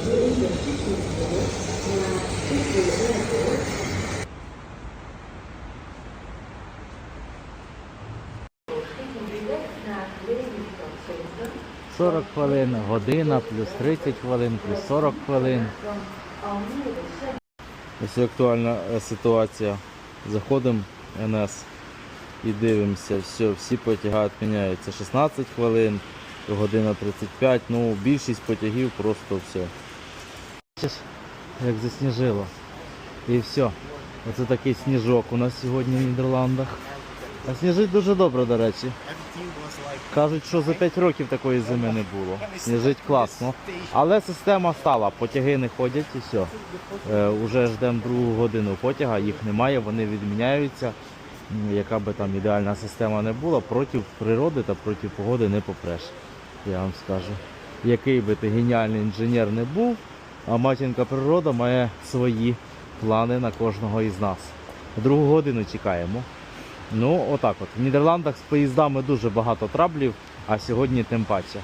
– 40 хвилин, година, плюс 30 хвилин, плюс 40 хвилин. Ось актуальна е, ситуація. Заходимо НС і дивимося, все, всі потяги відміняються 16 хвилин, година 35, ну більшість потягів просто все. Як засніжило. І все. Оце такий сніжок у нас сьогодні в Нідерландах. А сніжить дуже добре, до речі. Кажуть, що за 5 років такої зими не було. Сніжить класно. Але система стала, потяги не ходять і все. Е, уже ждемо другу годину потяга, їх немає, вони відміняються. Яка би там ідеальна система не була, проти природи та проти погоди не попреш. Я вам скажу. Який би ти геніальний інженер не був, а матінка природа має свої плани на кожного із нас. Другу годину чекаємо. Ну, отак от. В Нідерландах з поїздами дуже багато траблів, а сьогодні тим паче.